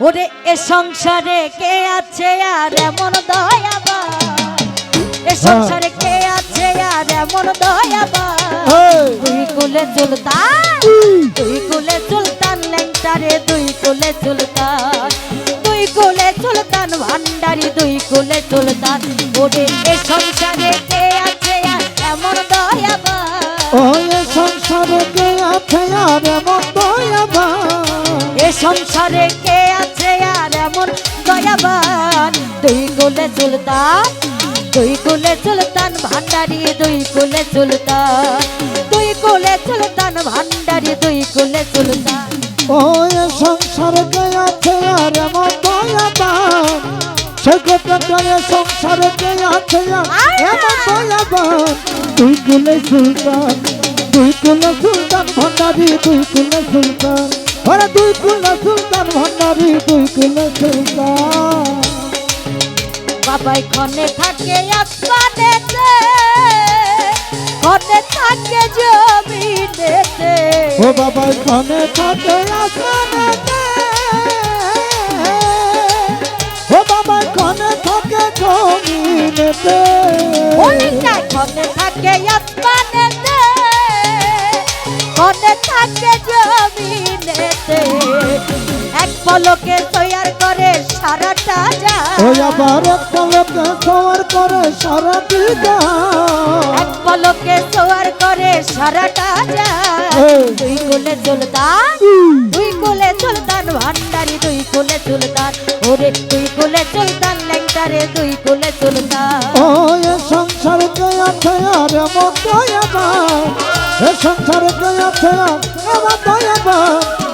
ওরে এ সংসারে কে আছে আর এমন দয়াবান? এ সংসারে কে আছে আর এমন দয়াবান? এই, দুই কুলে সুলতান দুই কুলে সুলতান লেংটারে দুই কুলে সুলতান দুই কুলে সুলতান ভান্ডারি দুই কুলে সুলতান ওরে এ সংসারে কে আছে আর এমন দয়াবান? ওই সংসারে কে আছে আর এমন দয়াবান? এ সংসারে কে আছে আর এমন দয়াবান? দুই কুলে সুলতান, দুই কুলে সুলতান ভান্ডারি, দুই কুলে সুলতান। দুই কুলে সুলতান ভান্ডারি, দুই কুলে সুলতান। ওই সংসারে কে আছে আর এমন দয়াবান? সে সংসারে কে আছে আর এমন দয়াবান? তুই কুলে সুলতান তুই কুলে সুলতান ভণ্ডারি তুই কুলে সুলতান। ওরে দুই কুলে সুলতান ভণ্ডারি দুই কুলে সুলতান। বাবাই খনে থাকে আসমানেতে খনে থাকে জমিনেতে। ও বাবা খানে থাকে আসমানেতে ও বাবা খানে থাকে জমিনেতে। অনেকটা খনে থাকে আসমানেতে খনে থাকে জমিনেতে। এক পলকে তৈয়ার করে সারাটা ও যায় আবার একটা লোকে সওয়ার করে সারা দিদা এক পলকে সোয়ার করে সারাটা যায়। দুই কোলে সুলতান দুই কোলে সুলতান ভান্ডারি দুই কোলে সুলতান ওরে দুই কোলে সুলতান লেংটারে দুই কোলে সুলতান ও এ সংসার কে আছে আর এমন দয়াবান এ সংসার কে আছে এমন দয়াবান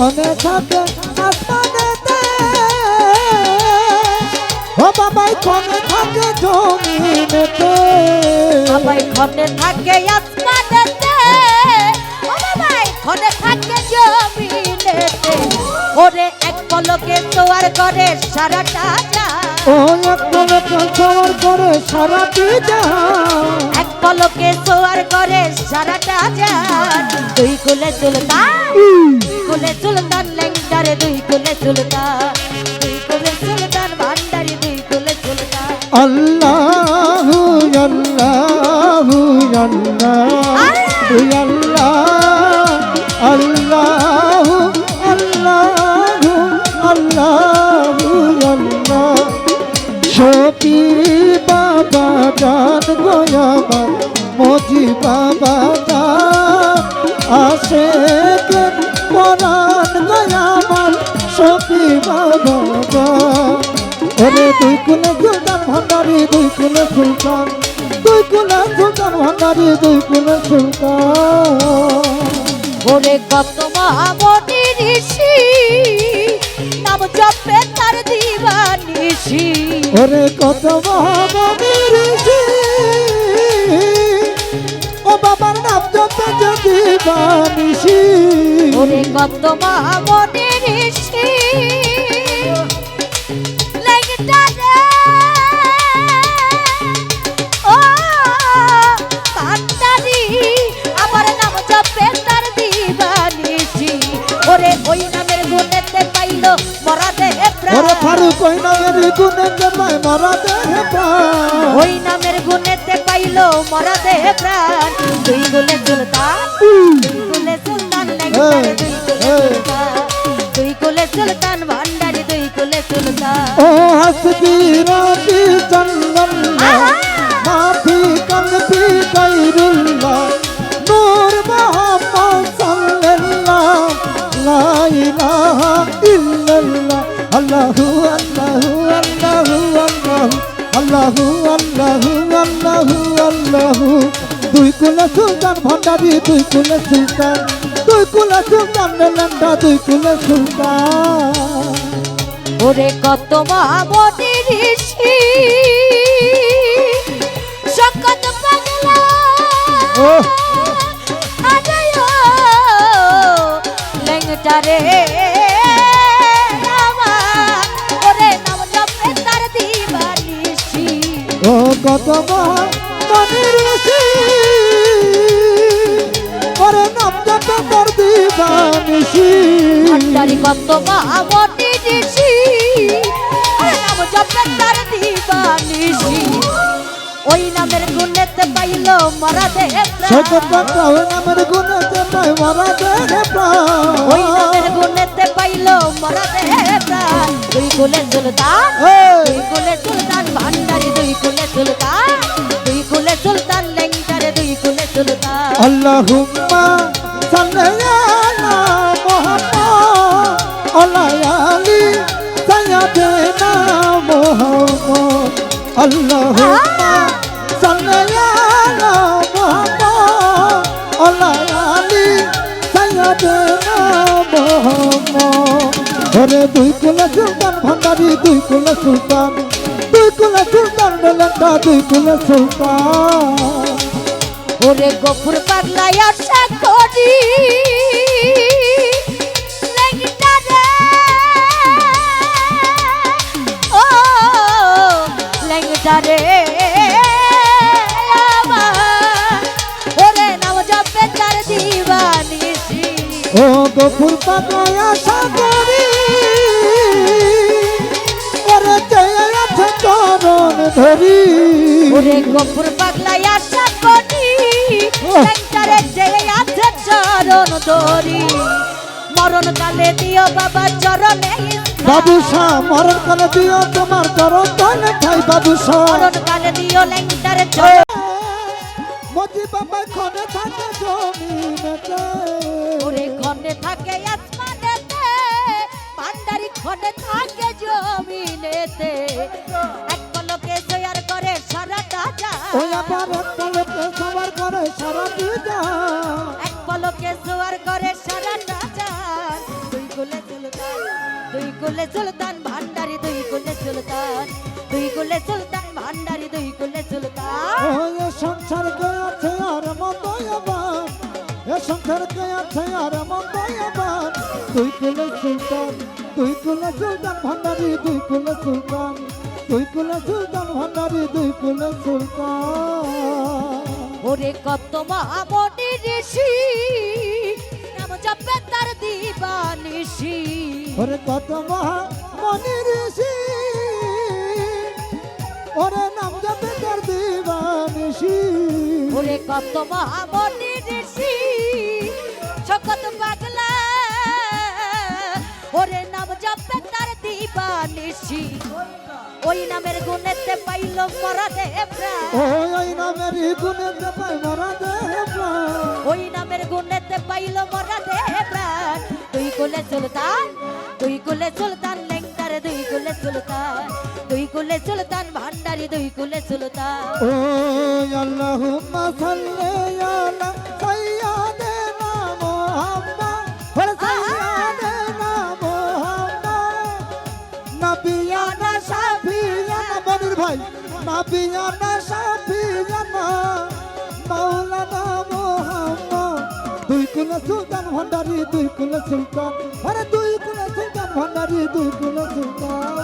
কনে থাকে, আসমানেতে। ও বাবাই কনে থাকে জমিনেতে। বাবাই ঘনে থাকে আসমানেতে। ও বাবাই ঘনে থাকে জমিনেতে। ওরে এক পলকে তোয়ার করে সারাটা যায়। ও এক পলকে সওয়ার করে সারা দিদা এক পলকে সোয়ার করে সারাটা দুই কুলে সুলতান দুই কুলে সুলতান লেংটারে দুই কুলে সুলতান দুই কুলে সুলতান ভান্ডারি দুই কুলে সুলতান। আল্লাহু আল্লাহ আল্লাহ! আল্লাহু। সপি বাবা জান গোয়াবা মজি বাবা আসে পরাণ গয়ামাল সপি বাবা ওরে দুই কুলে সুলতান ভান্ডারি দুই কুলে সুলতান। দুই কুলে সুলতান ভান্ডারি দুই কুলে সুলতান। ওরে কত মহামণি ঋষি ভব চপে তার দিবানিছি ওরে কত ভব মেরেছি ও বাবার নাম চপে যদি বানিছি ওরে ওই নামের গুণে জমায় মরা দেহে প্রাণ? ওই নামের গুণেতে পাইলো মরা দেহে প্রাণ। দুই গুণে সুলতান দুই গুণে সুলতান দুই গুণে সুলতান। দুই কুলে সুলতান ভান্ডারি দুই গুণে সুলতান। ও হাসদি রাবি সুলতান ভণ্ডারি তুই কুলে সুলতান। তুই কুলে সুলতান মেলান্ডা তুই কুলে সুলতান। ওরে কত মহামনি ঋষি সকত পাগলা। ও। আজয় লেংটারে কত মহা মনির তোর দিবানিসি ভান্ডারি কত ঋষি ওরে নাম জপে তার দিবানিসি ওই নামের গুণেতে পাইল মরা দেহ সত প্রাণ। নামের গুণতে পাই মারা দেহে ওই প্রাণ। নামের গুণেতে পাইল মরা দেহ প্রাণ। দুই কুলে সুলতান দুই কুলে সুলতান ভান্ডারি দুই কুলে সুলতান দুই কুলে সুলতান লেংটারে দুই কুলে সুলতান আল্লাহুম্মা দুই কুলে সুলতান ভান্ডারি দুই কুলে সুলতান দুই কুলে সুলতান রেলেন্টা দুই কুলে সুলতান। ওরে গফুর পাগলাই আশা করি। ও লেংটারে আমার ওরে নাম জপে তার দিবানিসি ও গফুর পাতায় আশা করি। ওরে চেয়ে আছে চরণ ধরি। ওরে গফুর পাগলাই আশা করি লেংটারে যে আছে চরণ ধরি। মরণ কালে দিও বাবা চরণে বাবু শাহ মরণ কালে দিও তোমার চরণ তলে ঠাই বাবু শাহ মরণ কালে দিও লেংটারে চরণ। মজি বাবা খনে থাকে জমিনেতে। ওরে খনে থাকে আসমানেতে। পান্ডারি খনে থাকে জমিনেতে। ওই আবার একটা লোকে সবার করে সারা দিদা এক পলকে জোয়ার করে সারাটা যায় দুই কুলে সুলতান দুই কুলে সুলতান ভান্ডারি দুই কুলে সুলতান। দুই কুলে সুলতান ভান্ডারি দুই কুলে সুলতান। ওই সংসার কে আছে আর মন্দয়াবান এ সংসার কে আছে আর মন্দয়াবান তুই কুলে সুলতান তুই কুলে সুলতান ভান্ডারি দুই কুলে সুলতান। তুই কুলে সুলতান ভান্ডারি দুই কুলে সুলতান। ওরে কত মহামণি ঋষি নাম জপে তার দিবানিসি ওরে কত মহা মনি ঋষি ওরে নাম জপে তোর দিবানিসি ওরে কত মহামণি ঋষি সকত গুণেতে পাইল মরা প্রাণ ওই নামের গুণে পাই মরা প্রাণ ওই নামের গুণেতে পাইল মরা দেহ প্রাণ দুই কুলে সুলতান দুই কুলে সুলতান লেংটারে দুই কুলে সুলতান দুই কুলে সুলতান ভান্ডারি দুই কুলে সুলতান। ও আল্লাহুম্মা সাল্লি আলা সাইয়্যিদিনা ভাই নবিয়ানা শাফিয়ানা মাওলানা মুহাম্মদ। দুই কুলে সুলতান ভান্ডারি দুই কুলে সুলতান। আরে দুই কুলে সুলতান ভান্ডারি দুই কুলে সুলতান।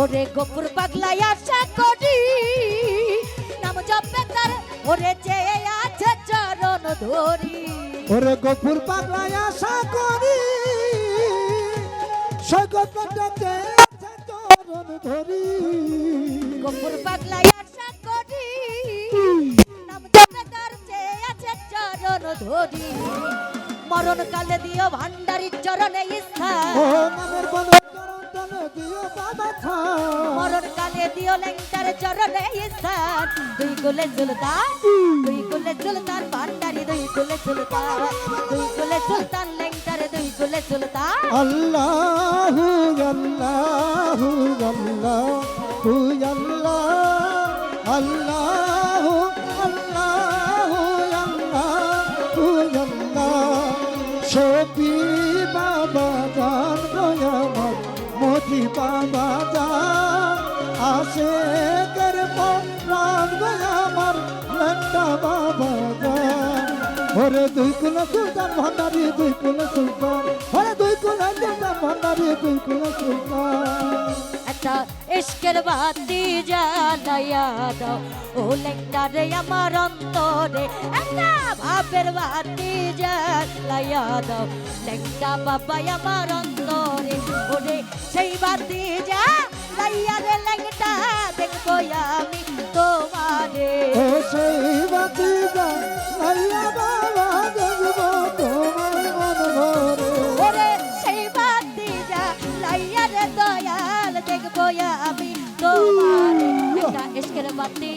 ওরে গোপুর পাগলাই আশা করি নাম জপে তার ওরে চেয়ে আছে চরণ ধরি। ওরে গফুর পাগলায় আশা করি সৈকত পঞ্চায়েতে চরণ ধরি। গোপুর পাগলাই আশা করি। নাম জপে তার চেয়ে আছে চরণ ধরি। মরণ কালে দিও ভান্ডারি চরণে স্থান মরণ কালে দিও লেংটার চরণে স্থান দুই কুলে সুলতান দুই কুলে সুলতান ভান্ডারি দুই কুলে সুলতান দুই কুলে সুলতান কুলে সুলতান আল্লাহু আল্লাহু আল্লাহু আল্লাহ, আল্লাহু আল্লাহু আল্লাহু শফি বাবা জান গয়ামত দেখি বাবা যা আসে কের প্রাণ গয়া আমার বাবা ওরে দুই কুল সুলতান, ভান্ডারি দুই কুল সুলতান। ওরে দুই কুল সুলতান, ভান্ডারি দুই কুল সুলতান। একটা ইশকের বাতি জ্বালাইয়া দাও, ও লেঙ্গারে আমার অন্তরে। একটা ভাবের বাতি জ্বালাইয়া দাও বাবা আমার অন্তরে। ওরে সেই বাতি জ্বালাইয়া রে লেঙ্গটা দেখব আমি তোমারে। সেই বাতি যা লাইয়া বাবা দেখব তোমার মন ভরে। ওরে সেই বাতি জ্বালাইয়া রে দয়াল দেখব আমি তোমারে। একটা ইশকের বাতি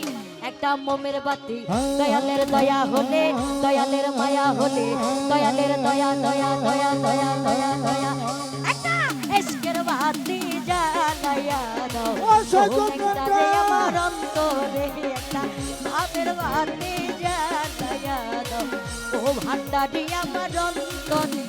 একটা মোমের বাতি দয়ালের দয়া হলে দয়ালের মায়া হলে দয়ালের দয়া দয়া দয়া দয়া দয়া দয়া। বাতি জ্বালাইয়া দাও। রে আমার অন্তরে একটা ভাবের বাতি জ্বালাইয়া দাও ও ভান্ডারি আমার অন্তরে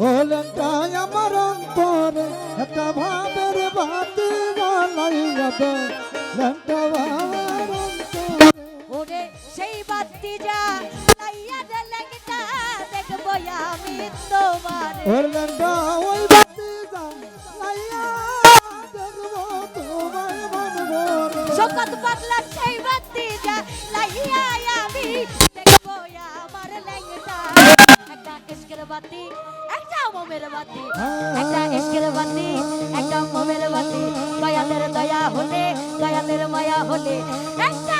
হলেনটাই আমার অন্তরে একটা ভাবের বাতি জ্বালাইয়া দে লেনটা বাবার ওরে সেই বাতি যা লাইয়া রে লেগটা দেখব আমি তোমার। হলেনটা ওই বাতি জ্বালাইয়া দেখব তোমার মন ভরে শকত পাগলা সেই বাতি যা লাইয়া আমি দেখব আমার লেগটা একটা ইশকের বাতি মোমের বাতি একটা ইশকের বাতি একটা মোমের বাতি দয়ালের দয়া হলে দয়ালের মায়া হলে একটা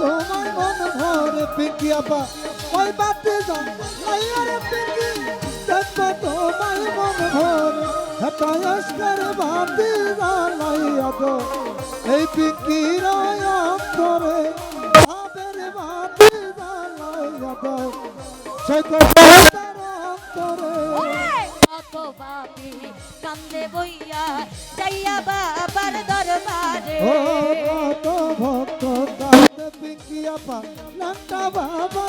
তোমার মন ভরে পিঙ্কি আপা ওই বাতি জ্বালাইয়া রে পিঙ্কি। দেখব তোমার মন ভরে হেটা এসকের বাতি জ্বালাইয়া দে এই অন্তরে ভাবের বাতি সেই করলেন অন্তরে। ওরে কান্দে বইয়া যাইয়া বাবার দরবারে। ও কত ভক্ত কাঁদে পিঙ্কিয়া পা বাবা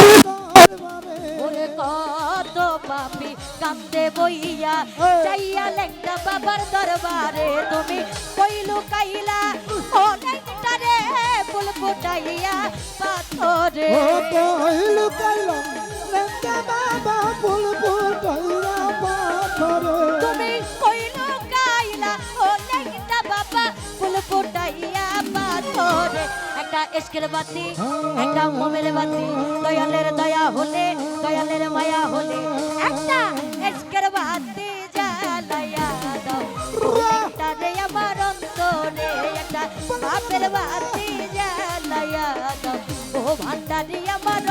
ওরে কত পাপি কান্দে বইয়া যাইয়া লেঙ্গা বাবার দরবারে। তুমি কইলু কাইলা ও লেঙ্গটারে ফুল ফুটাইয়া পাথরে। ও কইলু কাইলা লান্টা বাবা ফুল একটা এসকের বাতি, একটা মোমের বাতি। দয়ালের দয়া হলে, দয়ালের মায়া হলে, একটা এসকের বাতি জ্বালাইয়া দাও। একটা রে আমার অন্তরে, একটা বাপের বাতি জ্বালাইয়া দাও। ও ভান্ডারি আমার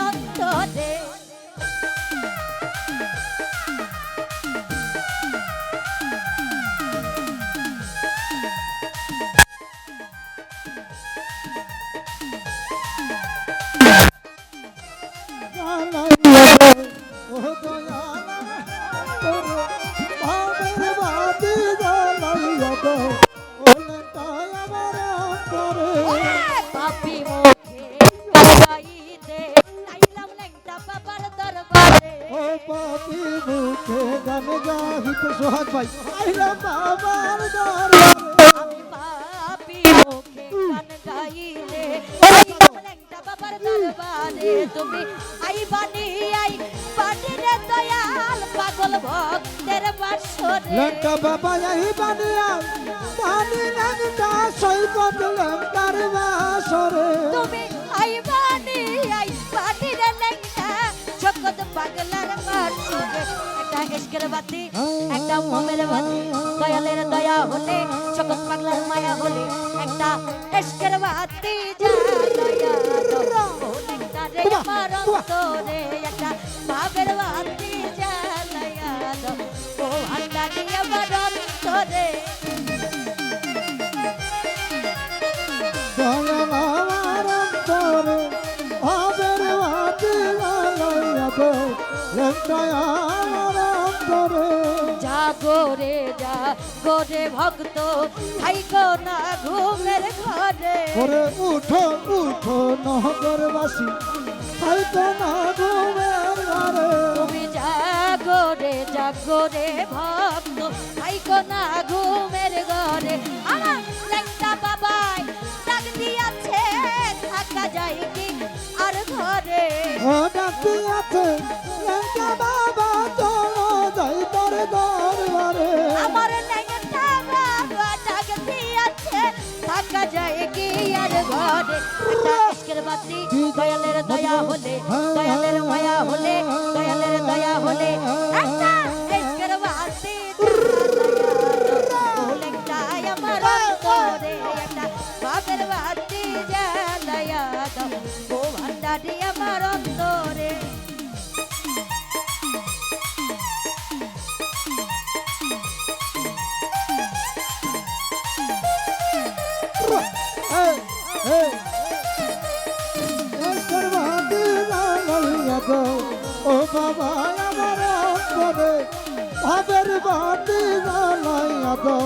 সোহাগ ভাই। আইলা বাবার দরবারে। আমি পাপি মুখে গান গাইলে নাইলাম লেংটা বাবার দরবারে। তুমি আই আই বানি রে দয়াল পাগল ভক্তের বাসরে। লঙ্কা বাবা পানি সৈকত বাসরে। তুমি ইশকের বাতি একটা মোমের বাতি দয়ালের দয়া হলে জগৎ পাগলার মায়া হলে একটা ইশকের বাতি জ্বালায়া দাও ও রে জাগরে যা গোরে ভক্ত থাইকো না ঘুমের ঘরে। ওরে উঠো উঠো নহরবাসী হয়তো না ঘুমের ঘরে। তুমি জাগরে জাগরে ভক্ত থাইকো না ঘুমের ঘরে। আমার বাবাই ডাক দিয়াছে থাকা যায় কি আর ঘরে? ও ডাকি আছে বাবা ঘরে একটা ইশকের বাতি দয়ালের দয়া হলে দয়ালের মায়া হলে দয়ালের দয়া হলে একটা ইশকের বাতি বাপের বাতি জ্বালায়া দাও ও ও বাবা আমার অন্তরে ভাবের বাতি জ্বালাইয়া দে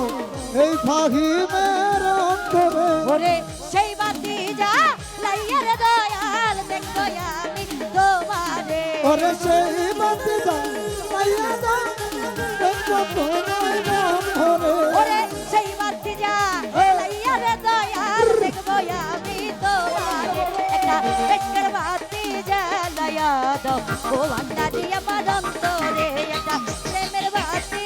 এই ফাহিমের অন্তরে ওরে সেই বাতি যা লাইয়ার দয়াল, দেখো আমি তোমারে ওরে সেই বাতি জ্বালাইয়া দে দেখো একটা বেশকের বাতি জ্বালায়া দাও ও ভান্ডারি আমার অন্তরে একটা প্রেমের বাতি